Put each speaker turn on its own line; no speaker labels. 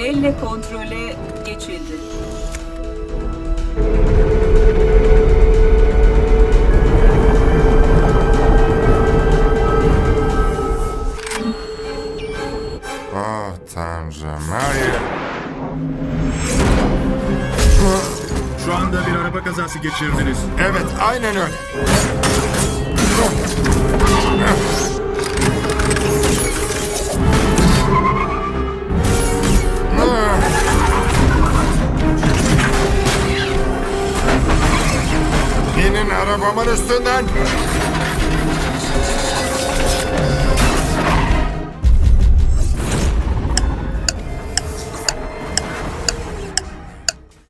Elle kontrole geçildi.
Oh tanrım hayır.
Şu anda bir araba kazası geçirdiniz.
Evet aynen öyle. senin arabamın üstünden.